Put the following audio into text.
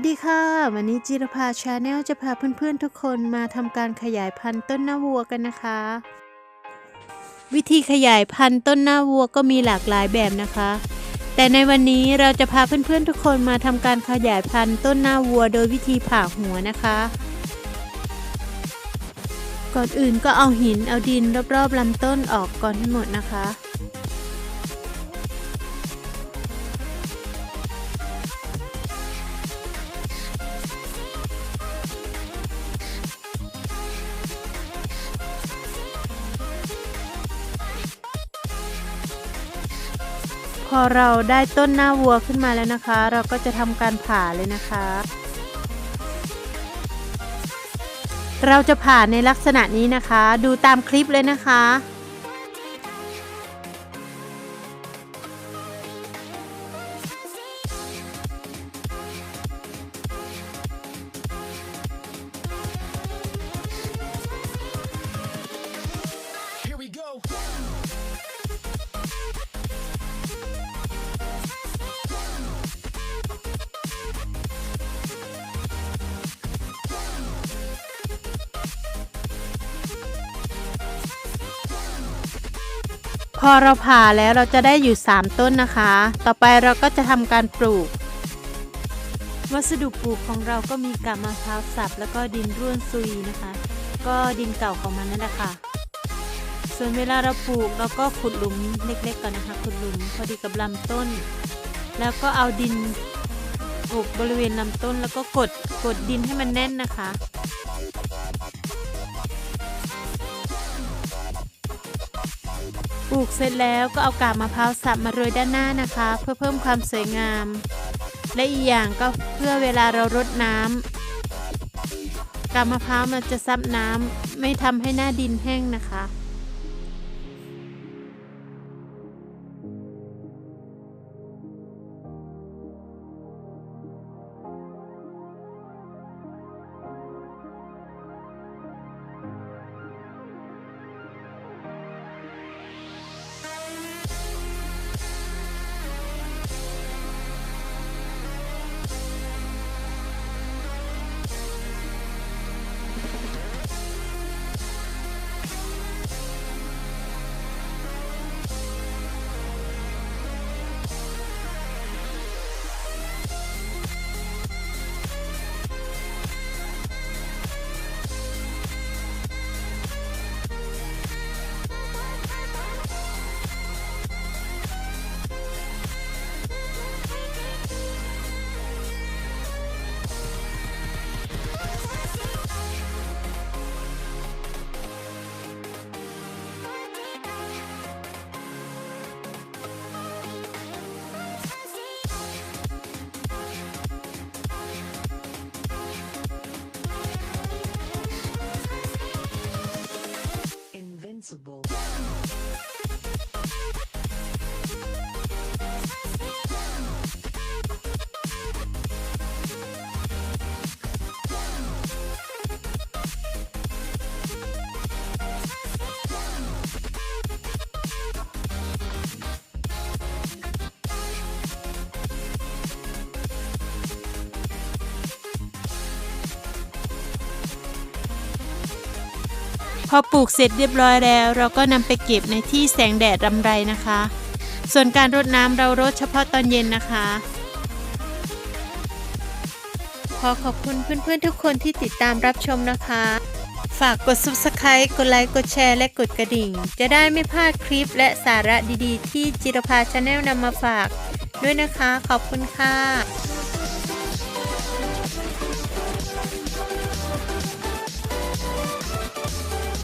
วัสดีค่ะ วันนี้จิรภาชาแนลจะพาเพื่อนๆทุกคนมาทำการขยายพันธุ์ต้นหน้าวัวกันนะคะ วิธีขยายพันธุ์ต้นหน้าวัวก็มีหลากหลายแบบนะคะ แต่ในวันนี้เราจะพาเพื่อนๆทุกคนมาทำการขยายพันธุ์ต้นหน้าวัว โดยวิธีผ่าหัวนะคะ ก่อนอื่นก็เอาหินเอาดินรอบๆลำต้นออกก่อนให้หมดนะคะ พอเราได้ต้นหน้าวัวขึ้นมาแล้วนะคะ เราก็จะทำการผ่าเลยนะคะ เราจะผ่าในลักษณะนี้นะคะ ดูตามคลิปเลยนะคะ พอเราผ่าแล้วเราจะได้อยู่ 3 ต้นนะคะ ต่อไปเราก็จะทำการปลูก วัสดุปลูกของเราก็มีกาบมะพร้าวสับแล้วก็ดินร่วนซุยนะคะ ก็ดินเก่าของมันนั่นแหละค่ะ ส่วนเวลาเราปลูกเราก็ขุดหลุมเล็กๆก่อนนะคะ ขุดหลุมพอดีกับลำต้น แล้วก็เอาดินปลูกบริเวณลำต้นแล้วก็กดกดดินให้มันแน่นนะคะ ปลูกเสร็จแล้วก็เอากาบมะพร้าวสับมาโรยด้านหน้านะคะ เพื่อเพิ่มความสวยงาม และอีกอย่างก็เพื่อเวลาเรารดน้ำกาบมะพร้าวมันจะซับน้ำไม่ทำให้หน้าดินแห้งนะคะ พอปลูกเสร็จเรียบร้อยแล้ว เราก็นำไปเก็บในที่แสงแดดรำไรนะคะ ส่วนการรดน้ำเรารดเฉพาะตอนเย็นนะคะ ขอขอบคุณเพื่อนๆทุกคนที่ติดตามรับชมนะคะ ฝากกด subscribe กดไลค์ กดแชร์ และกดกระดิ่ง จะได้ไม่พลาดคลิปและสาระดีๆ ที่จิรภาชาแนลนำมาฝาก ด้วยนะคะ ขอบคุณค่ะ